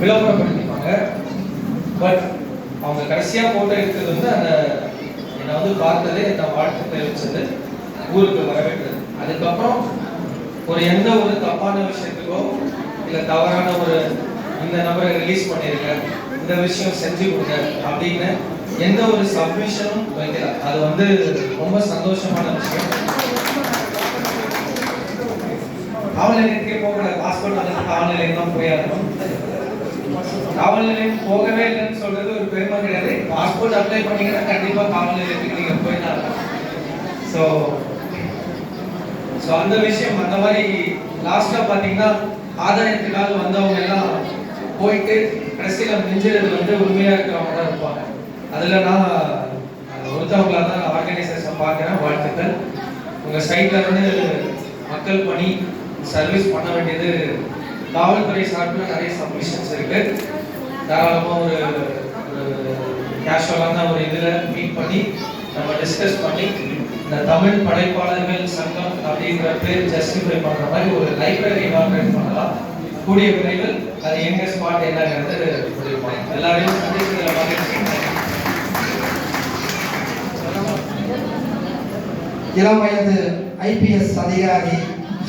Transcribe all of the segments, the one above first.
விளம்பரப்படுத்திப்பாங்க. But அவங்க கடைசியா photo எடுத்தது வந்து அந்த என்னை வந்து பார்த்தது என்னை வாழ்த்து தெரிவிச்சது ஊருக்கு வரவேற்றது. அதுக்கப்புறம் ஒரு எந்த ஒரு தப்பான விஷயத்துக்கோ இல்லை தவறான ஒரு இந்த நபரை ரிலீஸ் பண்ணிருக்க இந்த விஷயம் செஞ்சு கொடுங்க அப்படின்னு எந்த ஒரு சப்மிஷனும் வைக்கல. அது வந்து ரொம்ப சந்தோஷமான விஷயம். காவல் நிலையத்துக்கே போகல. பாஸ்போர்ட் வந்து காவல் நிலையம் தான் போயாகணும் காவல் நிலையம் போகவே இல்லைன்னு சொல்றது ஒரு பெருமை கிடையாது பாஸ்போர்ட் அப்ளை பண்ணீங்கன்னா கண்டிப்பா காவல் நிலையத்துக்கு நீங்க போயிடலாம். ஸோ ஸோ அந்த விஷயம் அந்த மாதிரி லாஸ்டா பாத்தீங்கன்னா ஆதாயத்துக்காக வந்தவங்க எல்லாம் போயிட்டு கடைசியில மிஞ்சது வந்து உண்மையா இருக்கிறவங்க தான் இருப்பாங்க. அதுல நான் ஒருத்தவங்களா தான் ஆர்கனைசேஷன் பார்க்குறேன். வாழ்த்துக்கள். உங்க சைட்ல இருந்து மக்கள் பணி சர்வீஸ் பண்ண வேண்டியது காவல்துறை சார்பில் நிறைய சப்மிஷன்ஸ் இருக்கு. தாராளமாக ஒரு கேஷுவலான ஒரு இதில் மீட் பண்ணி நம்ம டிஸ்கஸ் பண்ணி இந்த தமிழ் படைப்பாளர்கள் சங்கம் அப்படிங்கிற பேர் ஜஸ்டிஃபை பண்ணுற மாதிரி ஒரு லைப்ரரி இனாகிரேட் பண்ணலாம். கூடிய விரைவில் அது எங்க ஸ்பாட் என்னங்கிறது முடிவு எல்லாரையும் சந்திக்கிறதுல மகிழ்ச்சி இளம் வயது ஐபிஎஸ் அதிகாரி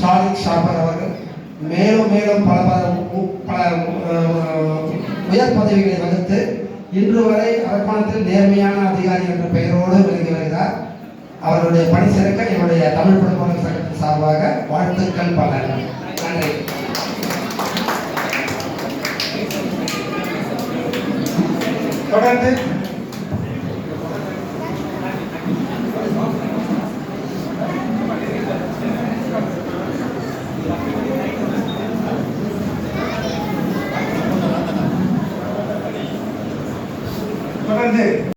ஷாரிக் ஷாபர் அவர்கள் மேலும் மேலும் பல பல பல உயர் பதவிகளை வகுத்து இன்று வரை அரக்கோணத்தில் நேர்மையான அதிகாரி என்ற பெயரோடு விளங்கி வருகிறார். அவருடைய பணி சிறக்க என்னுடைய தமிழ் படுகொலை சங்கத்தின் சார்பாக வாழ்த்துக்கள் பல. நன்றி. தொடர்ந்து தொடர்ந்து